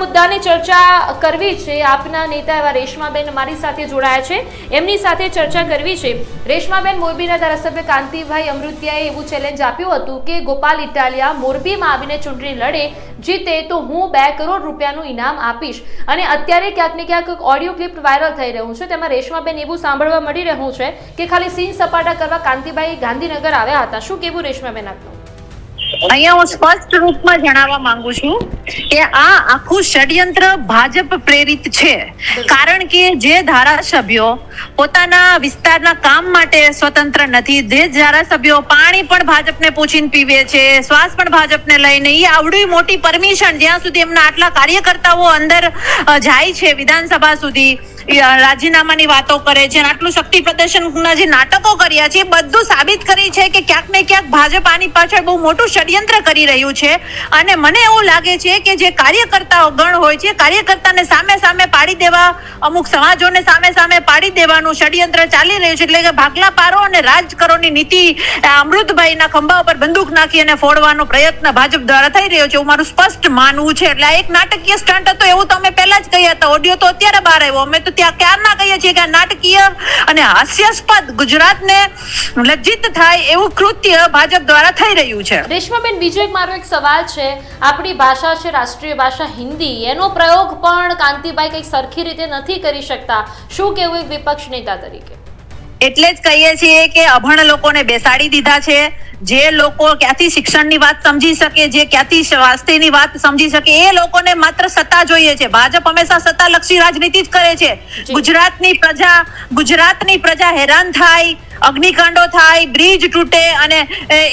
મુદ્દાની ચર્ચા કરવી છે. આપના નેતા એવા રેશમાબેન મારી સાથે જોડાયા છે. એમની સાથે ચર્ચા કરવી છે. રેશમાબેન મોરબીના ધારાસભ્ય કાંતિભાઈ અમૃતિયાએ એવું ચેલેન્જ આપ્યું હતું કે ગોપાલ ઇટાલિયા મોરબીમાં આવીને ચૂંટણી લડે, જીતે તો હું બે કરોડ રૂપિયાનું ઇનામ આપીશ. અને અત્યારે ક્યાંક ને ક્યાંક ઓડિયો ક્લિપ વાયરલ થઈ રહ્યું છે. તેમાં રેશમાબેન એવું સાંભળવા મળી રહ્યું છે કે ખાલી સીન સપાટા કરવા કાંતિભાઈ ગાંધીનગર આવ્યા હતા. શું કેવું રેશમાબેન આપનું? અહીંયા હું સ્પષ્ટ રૂપમાં જણાવવા માંગુ છું કે આ આખું ષડયંત્ર ભાજપ પ્રેરિત છે. કારણ કે જે ધારાસભ્યો પોતાના વિસ્તારના કામ માટે સ્વતંત્ર નથી જે ધારાસભ્યો પાણી પણ ભાજપને પૂછીને પીવે છે શ્વાસ પણ ભાજપને લઈને એ આવડી મોટી પરમિશન જ્યાં સુધી એમના આટલા કાર્યકર્તાઓ અંદર જાય છે વિધાનસભા સુધી રાજીનામાની વાતો કરે છે આટલું શક્તિ પ્રદર્શનના જે નાટકો કર્યા છે બધું સાબિત કરી છે કે ક્યાંક ને ક્યાંક ભાજપ આની પાછળ બહુ મોટું ષડયંત્ર કરી રહ્યું છે. અને મને એવું લાગે છે કે જે કાર્યકર્તાઓ ગણ હોય છે કાર્યકર્તાને સામે સામે પાડી દેવા, અમુક સમાજોને સામે સામે પાડી દેવાનું ષડયંત્ર ચાલી રહ્યું છે એટલે કે ભાગલા પારો અને રાજ કરોની નીતિ અમૃતભાઈના ખંભા ઉપર બંદૂક નાખી અને ફોડવાનો પ્રયત્ન ભાજપ દ્વારા થઈ રહ્યો છે એવું મારું સ્પષ્ટ માનવું છે. એટલે આ એક નાટકીય સ્ટન્ટ હતો, એવું તો અમે પહેલા જ કહ્યા હતા. ઓડિયો તો અત્યારે બહાર આવ્યો. અમે તો ક્યારના કહીએ છીએ કે નાટકીય અને હાસ્યાસ્પદ ગુજરાતને લજ્જિત થાય એવું કૃત્ય ભાજપ દ્વારા થઈ રહ્યું છે. રેશમાબેન બીજો એક મારો એક સવાલ છે. આપણી ભાષા છે રાષ્ટ્રીય ભાષા હિન્દી. એનો પ્રયોગ પણ કાંતિભાઈ કંઈક સરખી રીતે નથી કરી શકતા. શું કેવું એક વિપક્ષ નેતા તરીકે? એટલે જ કહીએ છીએ કે અભણ લોકોને બેસાડી દીધા છે. જે લોકો ક્યાંથી શિક્ષણની વાત સમજી શકે જે ક્યાંથી સ્વાસ્થ્યની વાત સમજી શકે એ લોકોને માત્ર સત્તા જોઈએ છે. ભાજપ હંમેશા સત્તાલક્ષી રાજનીતિ જ કરે છે. ગુજરાતની પ્રજા ગુજરાતની પ્રજા હેરાન થાય અગ્નિકાંડો થાય, બ્રિજ તૂટે અને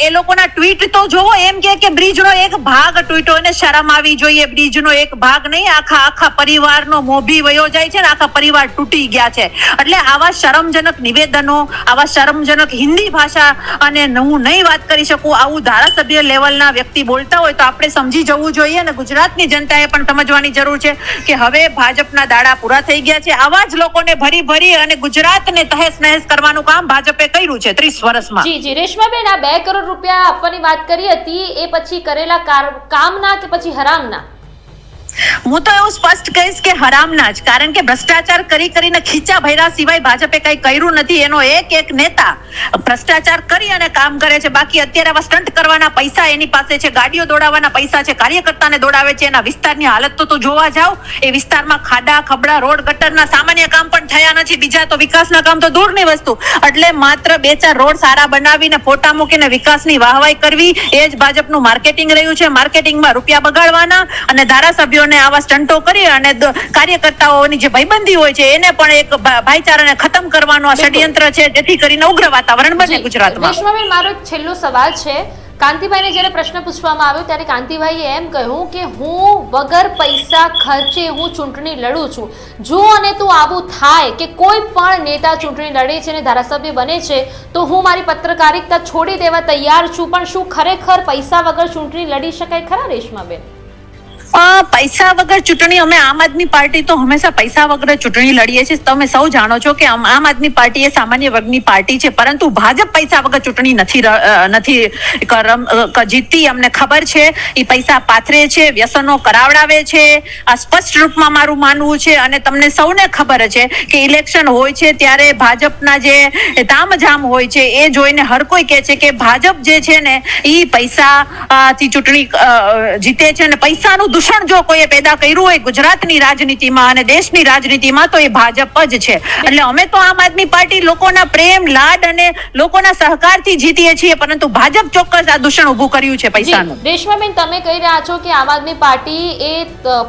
એ લોકોના ટ્વીટ તો જોવો, એમ કે કે બ્રિજનો એક ભાગ તૂટ્યો અને શરમ આવી જોઈએ. બ્રિજનો એક ભાગ નહીં, આખા આખા પરિવારનો મોભી વયો જાય છે ને આખા પરિવાર તૂટી ગયા છે. એટલે આવા શરમજનક નિવેદનો, આવા શરમજનક હિન્દી ભાષા અને હું નહીં વાત કરી શકું, આવું ધારાસભ્ય લેવલના વ્યક્તિ બોલતા હોય તો આપણે સમજી જવું જોઈએ અને ગુજરાતની જનતાએ પણ સમજવાની જરૂર છે કે હવે ભાજપના દાડા પૂરા થઈ ગયા છે. આવા જ લોકોને ભરી ભરી અને ગુજરાતને તહેસ નહેસ કરવાનું કામ ભાજપે કર્યું છે ત્રીસ વર્ષમાં. જી જી, રેશમાબેન આ બે કરોડ રૂપિયા આપવાની વાત કરી હતી, એ પછી કરેલા કાર- કામના કે પછી હરામના? હું તો એવું સ્પષ્ટ કહીશ કે હરામના જ, કારણ કે ભ્રષ્ટાચાર કરી કરીને ખીચા ભૈરા સિવાય ભાજપે કઈ કર્યું નથી. એનો એક એક નેતા ભ્રષ્ટાચાર કરી અને કામ કરે છે. બાકી અત્યારે આવા સ્ટન્ટ કરવાના પૈસા એની પાસે છે. ગાડીઓ દોડાવવાના પૈસા છે. કાર્યકર્તાને દોડાવે છે. એના વિસ્તારની હાલત તો તું જોવા જાવ. એ વિસ્તારમાં ખાડા, ખબડા, રોડ, ગટરના સામાન્ય કામ પણ થયા નથી. બીજા તો વિકાસના કામ તો દૂરની વસ્તુ. એટલે માત્ર બે ચાર રોડ સારા બનાવીને ફોટા મૂકીને વિકાસની વાહવાઈ કરવી, એ જ ભાજપનું માર્કેટિંગ રહ્યું છે. માર્કેટિંગમાં રૂપિયા બગાડવાના અને ધારાસભ્યોને આવા સ્ટન્ટો કરી અને કાર્યકર્તાઓની જે ભાઈબંધી હોય છે એને પણ એક ભાઈચારાને ખતમ કરવાનું આ ષડયંત્ર છે જેથી કરીને ઉગ્ર વાતાવરણ બને ગુજરાતમાં. રેશમાબેન મારો છેલ્લો સવાલ છે. કાંતિભાઈને જ્યારે પ્રશ્ન પૂછવામાં આવ્યો ત્યારે કાંતિભાઈએ એમ કહ્યું કે હું વગર પૈસા ખર્ચે હું ચૂંટણી લડું છું. જો અને તું આવું થાય કે કોઈ પણ નેતા ચૂંટણી લડે છે અને ધારાસભ્ય બને છે તો હું મારી પત્રકારિતા છોડી દેવા તૈયાર છું. પણ શું ખરેખર પૈસા વગર ચૂંટણી લડી શકાય ખરા રેશમાબેન? પૈસા વગર ચૂંટણી, અમે આમ આદમી પાર્ટી તો હંમેશા પૈસા વગર ચૂંટણી લડીએ છીએ. તમે સૌ જાણો છો કે આમ આદમી પાર્ટી એ સામાન્ય વર્ગની પાર્ટી છે, પરંતુ ભાજપ પૈસા વગર ચૂંટણી નથી નથી જીતતી. અમને ખબર છે એ પૈસા પાથરે છે, વ્યસનો કરાવડાવે છે. આ સ્પષ્ટ રૂપમાં મારું માનવું છે અને તમને સૌને ખબર છે કે ઇલેક્શન હોય છે ત્યારે ભાજપના જે તામઝામ હોય છે, એ જોઈને હર કોઈ કહે છે કે ભાજપ જે છે ને એ પૈસા થી ચૂંટણી જીતે છે અને પૈસાનું દૂષણ જો કોઈએ પેદા કર્યું હોય ગુજરાતની રાજનીતિમાં અને દેશની રાજનીતિમાં તો એ ભાજપ જ છે. એટલે અમે તો આમ આદમી પાર્ટી લોકોના પ્રેમ લાડ અને લોકોના સહકારથી જીતીએ છીએ પરંતુ ભાજપ ચોક્કસ આ દૂષણ ઊભું કર્યું છે પૈસાનું. રેશમાબેન તમે કહી રહ્યા છો કે આમ આદમી પાર્ટી એ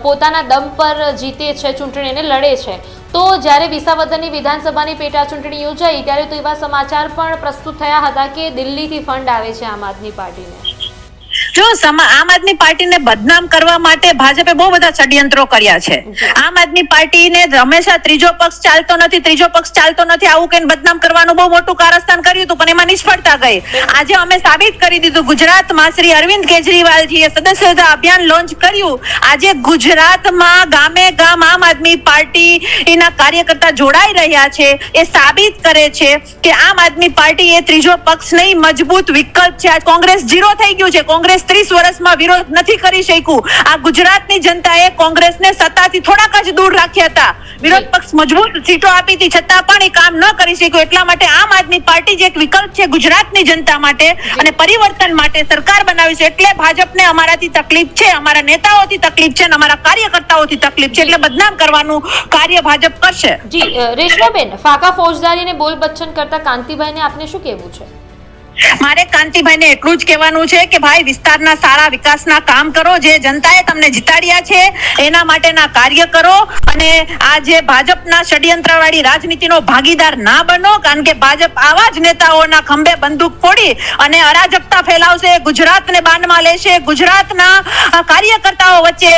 પોતાના દમ પર જીતે છે ચૂંટણીને લડે છે. તો જ્યારે વિસાવદરની વિધાનસભાની પેટા ચૂંટણી યોજાઈ ત્યારે તો એવા સમાચાર પણ પ્રસ્તુત થયા હતા કે દિલ્હીથી ફંડ આવે છે આમ આદમી પાર્ટીને. જો આમ આદમી પાર્ટીને બદનામ કરવા માટે ભાજપે બહુ બધા ષડયંત્રો કર્યા છે. આમ આદમી પાર્ટીને હંમેશા ત્રીજો પક્ષ ચાલતો નથી ત્રીજો પક્ષ ચાલતો નથી આવું કઈ બદનામ કરવાનું બહુ મોટું કારસ્તાન કર્યું હતું પણ એમાં નિષ્ફળતા ગઈ. આજે અમે સાબિત કરી દીધું ગુજરાતમાં શ્રી અરવિંદ કેજરીવાલજીએ સદસ્યતા અભિયાન લોન્ચ કર્યું. આજે ગુજરાતમાં ગામે ગામ આમ આદમી પાર્ટી એના કાર્યકર્તા જોડાઈ રહ્યા છે. એ સાબિત કરે છે કે આમ આદમી પાર્ટી એ ત્રીજો પક્ષ નહીં મજબૂત વિકલ્પ છે. આ કોંગ્રેસ ઝીરો થઈ ગયું છે. કોંગ્રેસ કોંગ્રેસ ત્રીસ વર્ષમાં વિરોધ નથી કરી શક્યું. આ ગુજરાતની જનતાએ કોંગ્રેસને સત્તાથી થોડાક જ દૂર રાખ્યા હતા. વિરોધ પક્ષ મજબૂત સીટો આપી હતી છતાં પણ એ કામ ન કરી શક્યું. એટલા માટે આમ આદમી પાર્ટી જે એક વિકલ્પ છે ગુજરાતની જનતા માટે અને પરિવર્તન માટે સરકાર બનાવી છે એટલે ભાજપને અમારાથી તકલીફ છે અમારા નેતાઓથી તકલીફ છે અને અમારા કાર્યકર્તાઓથી તકલીફ છે એટલે બદનામ કરવાનું કાર્ય ભાજપ કરશે. જી રેશમાબેન ફાકા ફૌજદારીને બોલ બચ્ચન કરતા કાંતિભાઈને આપને શું કહેવું છે? મારે કાંતિભાઈને એટલું જ કહેવાનું છે કે ભાઈ, વિસ્તારના સારા વિકાસના કામ કરો, જે જનતાએ તમને જીતાડ્યા છે, એના માટેના કાર્ય કરો અને આ જે ભાજપના ષડયંત્રવાળી રાજનીતિનો ભાગીદાર ના બનો, કારણ કે ભાજપ આવા જ નેતાઓના ખંભે બંદૂક ફોડી અને અરાજકતા ફેલાવશે, ગુજરાતને બાનમાં લેશે, ગુજરાતના કાર્યકર્તાઓ વચ્ચે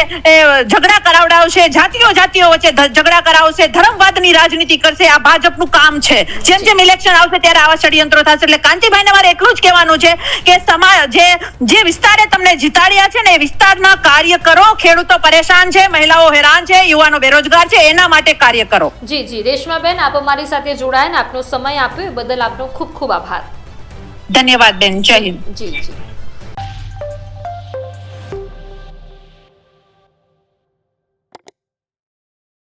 ઝઘડા કરાવડાવશે, જાતિઓ જાતિઓ વચ્ચે ઝઘડા કરાવશે, ધર્મવાદની રાજનીતિ કરશે, આ ભાજપનું કામ છે. જેમ જેમ ઇલેક્શન આવશે, ત્યારે આવા ષડયંત્રો થશે. એટલે કાંતિભાઈને મારે એટલું જ કહેવાનું છે કે સમાજ જે જે વિસ્તારે તમને જીતાડ્યા છે ને એ વિસ્તારમાં કાર્ય કરો. ખેડૂતો પરેશાન છે મહિલાઓ હેરાન છે યુવાનો બેરોજગાર છે એના માટે કાર્ય કરો. જી જી. રેશમાબેન આપ અમારી સાથે જોડાયા ને આપનો સમય આપ્યો એ બદલ આપનો ખૂબ ખૂબ આભાર. ધન્યવાદ બેન. જય હિન્દ. જી જી.